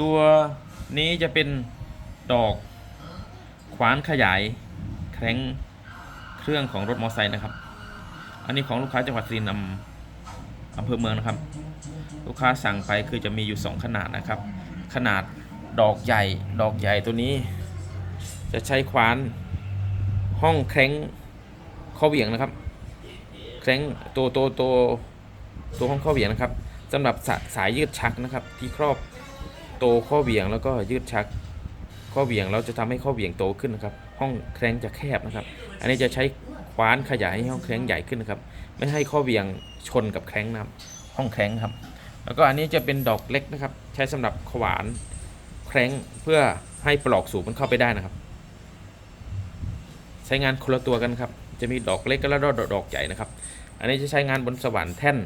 ตัวนี้จะเป็นดอกขวานขยายแข้งเครื่องของรถมอเตอร์ไซค์นะครับ อันนี้ของลูกค้าจังหวัดสุรินทร์อำอำเภอเมืองนะครับ ลูกค้าสั่งไปคือจะมีอยู่ 2 ขนาดนะครับ ขนาดดอกใหญ่ ดอกใหญ่ตัวนี้ จะใช้ขวานห้องแข้งข้อเหวี่ยงนะครับแข้งตัวตัวตัวตัวห้องข้อเหวี่ยงนะครับสำหรับสายยืดชักนะครับ ที่ครอบ โตข้อเหวี่ยงแล้วก็ยืดชักข้อเหวี่ยงเราจะทำให้ข้อเหวี่ยงโตขึ้นนะครับ ห้องแข้งจะแคบนะครับ อันนี้จะใช้ขวานขยายให้ห้องแข้งใหญ่ขึ้นนะครับ ไม่ให้ข้อเหวี่ยงชนกับแข้งนะครับ ห้องแข้งครับ แล้วก็อันนี้จะเป็นดอกเล็กนะครับ ใช้สำหรับขวานแข้งเพื่อให้ปลอกสูบมันเข้าไปได้นะครับ ใช้งานคนละตัวกันครับ จะมีดอกเล็กและดอกดอกใหญ่นะครับ อันนี้จะใช้งานบนสวรรค์แท่น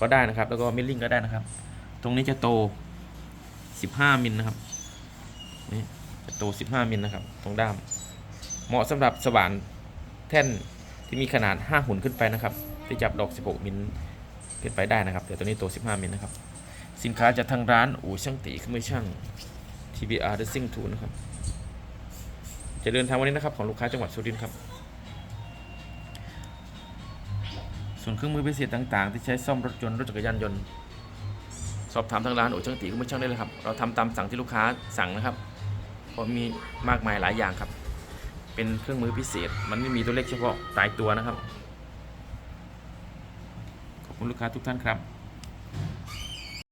ก็ได้นะครับ แล้วก็มิลลิ่งก็ได้นะครับ ตรงนี้จะโต 15มิลนะครับนี่จะโต15มิลนะครับ ตรงด้าม เหมาะสำหรับสว่านแท่นที่มีขนาด5หุ่นขึ้นไปนะครับ ที่จับดอก16มิลขึ้นไปได้นะครับ แต่ตัวนี้โต15มิลนะครับ สินค้าจากทางร้านอู่ช่างตีเครื่องมือช่าง TBR Dressing Tool นะครับ จะเดินทางวันนี้นะครับ ของลูกค้าจังหวัดสุรินทร์ครับส่วนเครื่องมือพิเศษต่าง ๆ ที่ใช้ซ่อมรถยนต์รถจักรยานยนต์ สอบถามทางร้านโอช่างตีก็ไม่ช่างได้เลยครับ เราทำตามสั่งที่ลูกค้าสั่งนะครับเพราะมีมากมายหลายอย่างครับ เป็นเครื่องมือพิเศษ มันไม่มีตัวเลขเฉพาะตายตัวนะครับ ขอบคุณลูกค้าทุกท่านครับ